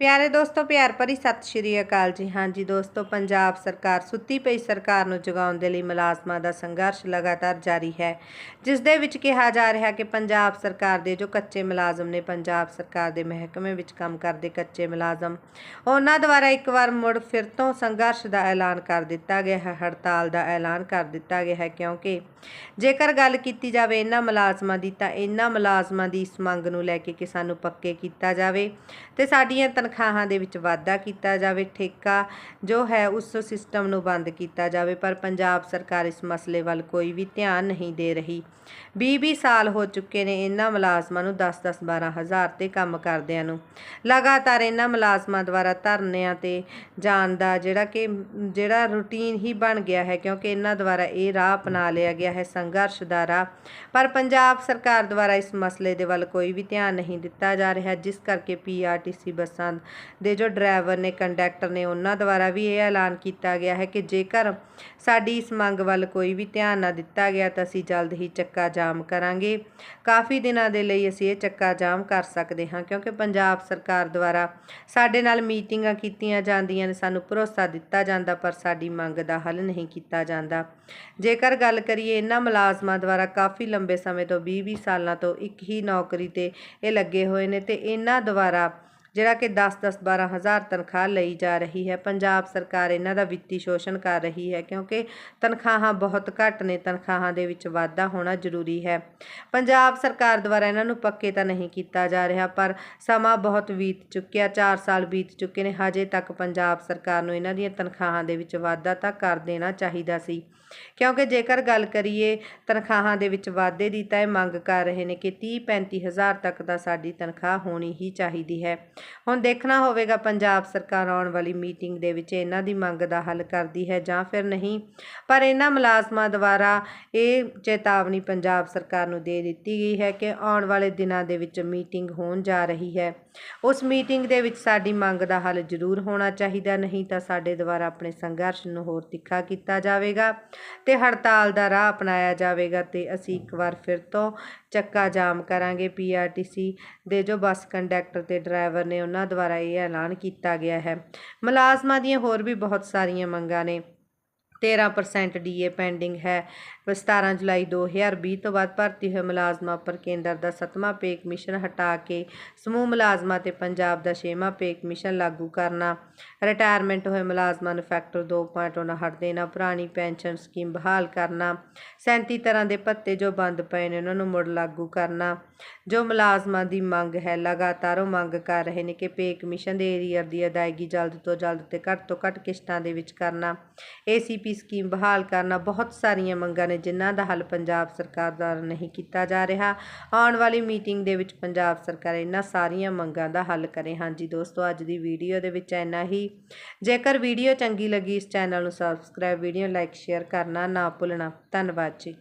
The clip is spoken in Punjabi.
ਪਿਆਰੇ ਦੋਸਤੋ, ਪਿਆਰ ਭਰੀ ਸਤਿ ਸ਼੍ਰੀ ਅਕਾਲ ਜੀ। ਹਾਂਜੀ ਦੋਸਤੋ, ਪੰਜਾਬ ਸਰਕਾਰ ਸੁੱਤੀ ਪਈ ਸਰਕਾਰ ਨੂੰ ਜਗਾਉਣ ਦੇ ਲਈ ਮੁਲਾਜ਼ਮਾਂ ਦਾ ਸੰਘਰਸ਼ ਲਗਾਤਾਰ ਜਾਰੀ ਹੈ। ਜਿਸ ਦੇ ਵਿੱਚ ਕਿਹਾ ਜਾ ਰਿਹਾ ਕਿ ਪੰਜਾਬ ਸਰਕਾਰ ਦੇ ਜੋ ਕੱਚੇ ਮੁਲਾਜ਼ਮ ਨੇ, ਪੰਜਾਬ ਸਰਕਾਰ ਦੇ ਮਹਿਕਮੇ ਵਿੱਚ ਕੰਮ ਕਰਦੇ ਕੱਚੇ ਮੁਲਾਜ਼ਮ, ਉਹਨਾਂ ਦੁਆਰਾ ਇੱਕ ਵਾਰ ਮੁੜ ਫਿਰ ਤੋਂ ਸੰਘਰਸ਼ ਦਾ ਐਲਾਨ ਕਰ ਦਿੱਤਾ ਗਿਆ ਹੈ, ਹੜਤਾਲ ਦਾ ਐਲਾਨ ਕਰ ਦਿੱਤਾ ਗਿਆ ਹੈ। ਕਿਉਂਕਿ ਜੇਕਰ ਗੱਲ ਕੀਤੀ ਜਾਵੇ ਇਹਨਾਂ ਮੁਲਾਜ਼ਮਾਂ ਦੀ, ਤਾਂ ਇਹਨਾਂ ਮੁਲਾਜ਼ਮਾਂ ਦੀ ਇਸ ਮੰਗ ਨੂੰ ਲੈ ਕੇ ਕਿ ਸਾਨੂੰ ਪੱਕੇ ਕੀਤਾ ਜਾਵੇ ਤੇ ਸਾਡੀਆਂ ਤਨਖਾਹਾਂ ਤਨਖਾਹਾਂ ਦੇ ਵਿੱਚ ਵਾਧਾ ਕੀਤਾ ਜਾਵੇ, ਠੇਕਾ ਜੋ ਹੈ ਉਸ ਸਿਸਟਮ ਨੂੰ ਬੰਦ ਕੀਤਾ ਜਾਵੇ, ਪਰ ਪੰਜਾਬ ਸਰਕਾਰ ਇਸ ਮਸਲੇ ਵੱਲ ਕੋਈ ਵੀ ਧਿਆਨ ਨਹੀਂ ਦੇ ਰਹੀ। 20-20 ਸਾਲ ਹੋ ਚੁੱਕੇ ਨੇ ਇਹਨਾਂ ਮੁਲਾਜ਼ਮਾਂ ਨੂੰ 10-10 12 ਹਜ਼ਾਰ ਤੇ ਕੰਮ ਕਰਦਿਆਂ ਨੂੰ। ਲਗਾਤਾਰ ਇਹਨਾਂ ਮੁਲਾਜ਼ਮਾਂ ਦੁਆਰਾ ਧਰਨਿਆਂ ਤੇ ਜਾਣ ਦਾ ਜਿਹੜਾ ਕਿ, ਜਿਹੜਾ ਰੂਟੀਨ ਹੀ ਬਣ ਗਿਆ ਹੈ, ਕਿਉਂਕਿ ਇਹਨਾਂ ਦੁਆਰਾ ਇਹ ਰਾਹ ਅਪਣਾ ਲਿਆ ਗਿਆ ਹੈ, ਸੰਘਰਸ਼ ਦਾ ਰਾਹ। ਪਰ ਪੰਜਾਬ ਸਰਕਾਰ ਦੁਆਰਾ ਇਸ ਮਸਲੇ ਦੇ ਵੱਲ ਕੋਈ ਵੀ ਧਿਆਨ ਨਹੀਂ ਦਿੱਤਾ ਜਾ ਰਿਹਾ, ਜਿਸ ਕਰਕੇ ਪੀਆਰਟੀਸੀ ਬੱਸਾਂ ਦੇ ਜੋ ਡਰਾਈਵਰ ਨੇ, ਕੰਡਕਟਰ ਨੇ, ਉਹਨਾਂ ਦੁਆਰਾ ਵੀ ਇਹ ਐਲਾਨ ਕੀਤਾ ਗਿਆ ਹੈ ਕਿ ਜੇਕਰ ਸਾਡੀ ਇਸ ਮੰਗ ਵੱਲ ਕੋਈ ਵੀ ਧਿਆਨ ਨਾ ਦਿੱਤਾ ਗਿਆ ਤਾਂ ਅਸੀਂ ਜਲਦ ਹੀ ਚੱਕਾ ਜਾਮ ਕਰਾਂਗੇ। ਕਾਫੀ ਦਿਨਾਂ ਦੇ ਲਈ ਅਸੀਂ ਇਹ ਚੱਕਾ ਜਾਮ ਕਰ ਸਕਦੇ ਹਾਂ ਕਿਉਂਕਿ ਪੰਜਾਬ ਸਰਕਾਰ ਦੁਆਰਾ ਸਾਡੇ ਨਾਲ ਮੀਟਿੰਗਾਂ ਕੀਤੀਆਂ ਜਾਂਦੀਆਂ ਨੇ, ਸਾਨੂੰ ਭਰੋਸਾ ਦਿੱਤਾ ਜਾਂਦਾ ਪਰ ਸਾਡੀ ਮੰਗ ਦਾ ਹੱਲ ਨਹੀਂ ਕੀਤਾ ਜਾਂਦਾ। ਜੇਕਰ ਗੱਲ ਕਰੀਏ ਇਹਨਾਂ ਮੁਲਾਜ਼ਮਾਂ ਦੁਆਰਾ ਕਾਫੀ ਲੰਬੇ ਸਮੇਂ ਤੋਂ 20-20 ਸਾਲਾਂ ਤੋਂ ਇੱਕ ਹੀ ਨੌਕਰੀ ਤੇ ਇਹ ਲੱਗੇ ਹੋਏ ਨੇ ਤੇ ਇਹਨਾਂ ਦੁਆਰਾ ਜਿਹੜਾ ਕਿ 10-10 12 ਹਜ਼ਾਰ ਤਨਖਾਹ ਲਈ ਜਾ ਰਹੀ ਹੈ। ਪੰਜਾਬ ਸਰਕਾਰ ਇਹਨਾਂ ਦਾ ਵਿੱਤੀ ਸ਼ੋਸ਼ਣ ਕਰ ਰਹੀ ਹੈ ਕਿਉਂਕਿ ਤਨਖਾਹਾਂ ਬਹੁਤ ਘੱਟ ਨੇ, ਤਨਖਾਹਾਂ ਦੇ ਵਿੱਚ ਵਾਧਾ ਹੋਣਾ ਜ਼ਰੂਰੀ ਹੈ। ਪੰਜਾਬ ਸਰਕਾਰ ਦੁਆਰਾ ਇਹਨਾਂ ਨੂੰ ਪੱਕੇ ਤਾਂ ਨਹੀਂ ਕੀਤਾ ਜਾ ਰਿਹਾ, ਪਰ ਸਮਾਂ ਬਹੁਤ ਬੀਤ ਚੁੱਕਿਆ 4 ਸਾਲ ਬੀਤ ਚੁੱਕੇ ਨੇ, ਹਜੇ ਤੱਕ ਪੰਜਾਬ ਸਰਕਾਰ ਨੂੰ ਇਹਨਾਂ ਦੀਆਂ ਤਨਖਾਹਾਂ ਦੇ ਵਿੱਚ ਵਾਧਾ ਤਾਂ ਕਰ ਦੇਣਾ ਚਾਹੀਦਾ ਸੀ। ਕਿਉਂਕਿ ਜੇਕਰ ਗੱਲ ਕਰੀਏ, ਤਨਖਾਹਾਂ ਦੇ ਵਿੱਚ ਵਾਧੇ ਦੀ ਤਾਂ ਇਹ ਮੰਗ ਕਰ ਰਹੇ ਨੇ ਕਿ 30 35 ਹਜ਼ਾਰ ਤੱਕ ਦਾ ਸਾਡੀ ਤਨਖਾਹ ਹੋਣੀ ਹੀ ਚਾਹੀਦੀ ਹੈ। ਹੁਣ ਦੇਖਣਾ ਹੋਵੇਗਾ ਪੰਜਾਬ ਸਰਕਾਰ ਆਉਣ ਵਾਲੀ ਮੀਟਿੰਗ ਦੇ ਵਿੱਚ ਇਹਨਾਂ ਦੀ ਮੰਗ ਦਾ ਹੱਲ ਕਰਦੀ ਹੈ ਜਾਂ ਫਿਰ ਨਹੀਂ। ਪਰ ਇਹਨਾਂ ਮੁਲਾਜ਼ਮਾਂ ਦੁਆਰਾ ਇਹ ਚੇਤਾਵਨੀ ਪੰਜਾਬ ਸਰਕਾਰ ਨੂੰ ਦੇ ਦਿੱਤੀ ਗਈ ਹੈ ਕਿ ਆਉਣ ਵਾਲੇ ਦਿਨਾਂ ਦੇ ਵਿੱਚ ਮੀਟਿੰਗ ਹੋਣ ਜਾ ਰਹੀ ਹੈ। ਉਸ ਮੀਟਿੰਗ ਦੇ ਵਿੱਚ ਸਾਡੀ ਮੰਗ ਦਾ ਹੱਲ ਜ਼ਰੂਰ ਹੋਣਾ ਚਾਹੀਦਾ, ਨਹੀਂ ਤਾਂ ਸਾਡੇ ਦੁਆਰਾ ਆਪਣੇ ਸੰਘਰਸ਼ ਨੂੰ ਹੋਰ ਤਿੱਖਾ ਕੀਤਾ ਜਾਵੇਗਾ ਤੇ ਹੜਤਾਲ ਦਾ ਰਾਹ ਅਪਣਾਇਆ ਜਾਵੇਗਾ ਤੇ ਅਸੀਂ ਇੱਕ ਵਾਰ ਫਿਰ ਤੋਂ ਚੱਕਾ ਜਾਮ ਕਰਾਂਗੇ। ਪੀਆਰਟੀਸੀ ਦੇ ਜੋ ਬੱਸ ਕੰਡਕਟਰ ਤੇ ਡਰਾਈਵਰ ਨੇ ਉਹਨਾਂ ਦੁਆਰਾ ਇਹ ਐਲਾਨ ਕੀਤਾ ਗਿਆ ਹੈ। ਮੁਲਾਜ਼ਮਾਂ ਦੀਆਂ ਹੋਰ ਵੀ ਬਹੁਤ ਸਾਰੀਆਂ ਮੰਗਾਂ ਨੇ। 13% ਡੀਏ ਪੈਂਡਿੰਗ ਹੈ। 17 ਜੁਲਾਈ 2020 ਤੋਂ ਬਾਅਦ ਭਰਤੀ ਹੋਏ ਮੁਲਾਜ਼ਮਾਂ ਉੱਪਰ ਕੇਂਦਰ ਦਾ ਸੱਤਵਾਂ ਪੇ ਕਮਿਸ਼ਨ ਹਟਾ ਕੇ ਸਮੂਹ ਮੁਲਾਜ਼ਮਾਂ ਤੇ ਪੰਜਾਬ ਦਾ ਛੇਵਾਂ ਪੇ ਕਮਿਸ਼ਨ ਲਾਗੂ ਕਰਨਾ। ਰਿਟਾਇਰਮੈਂਟ ਹੋਏ ਮੁਲਾਜ਼ਮਾਂ ਨੂੰ ਫੈਕਟਰ 2.9 ਹਟ ਦੇਣਾ, ਪੁਰਾਣੀ ਪੈਨਸ਼ਨ ਸਕੀਮ ਬਹਾਲ ਕਰਨਾ 37 ਤਰ੍ਹਾਂ ਦੇ ਭੱਤੇ ਜੋ ਬੰਦ ਪਏ ਨੇ ਉਹਨਾਂ ਨੂੰ ਮੁੜ ਲਾਗੂ ਕਰਨਾ। ਜੋ ਮੁਲਾਜ਼ਮਾਂ ਦੀ ਮੰਗ ਹੈ, ਲਗਾਤਾਰ ਉਹ ਮੰਗ ਕਰ ਰਹੇ ਨੇ ਕਿ ਪੇ ਕਮਿਸ਼ਨ ਦੇ ਏਰੀਅਰ ਦੀ ਅਦਾਇਗੀ ਜਲਦ ਤੋਂ ਜਲਦ ਤੇ ਘੱਟ ਤੋਂ ਘੱਟ ਕਿਸ਼ਤਾਂ ਦੇ ਵਿੱਚ ਕਰਨਾ। ਏਸੀਪੀ ਸਕੀਮ ਬਹਾਲ ਕਰਨਾ, ਬਹੁਤ ਸਾਰੀਆਂ ਮੰਗਾਂ ਨੇ ਜਿਨ੍ਹਾਂ ਦਾ ਹੱਲ ਪੰਜਾਬ ਸਰਕਾਰ ਦੁਆਰਾ ਨਹੀਂ ਕੀਤਾ ਜਾ ਰਿਹਾ। ਆਉਣ ਵਾਲੀ ਮੀਟਿੰਗ ਦੇ ਵਿੱਚ ਪੰਜਾਬ ਸਰਕਾਰ ਇਹਨਾਂ ਸਾਰੀਆਂ ਮੰਗਾਂ ਦਾ ਹੱਲ ਕਰੇ। ਹਾਂਜੀ ਦੋਸਤੋ, ਅੱਜ ਦੀ ਵੀਡੀਓ ਦੇ ਵਿੱਚ ਇੰਨਾ ਹੀ। ਜੇਕਰ ਵੀਡੀਓ ਚੰਗੀ ਲੱਗੀ, ਇਸ ਚੈਨਲ ਨੂੰ ਸਬਸਕ੍ਰਾਈਬ ਵੀਡੀਓ ਲਾਈਕ ਸ਼ੇਅਰ ਕਰਨਾ ਨਾ ਭੁੱਲਣਾ। ਧੰਨਵਾਦ ਜੀ।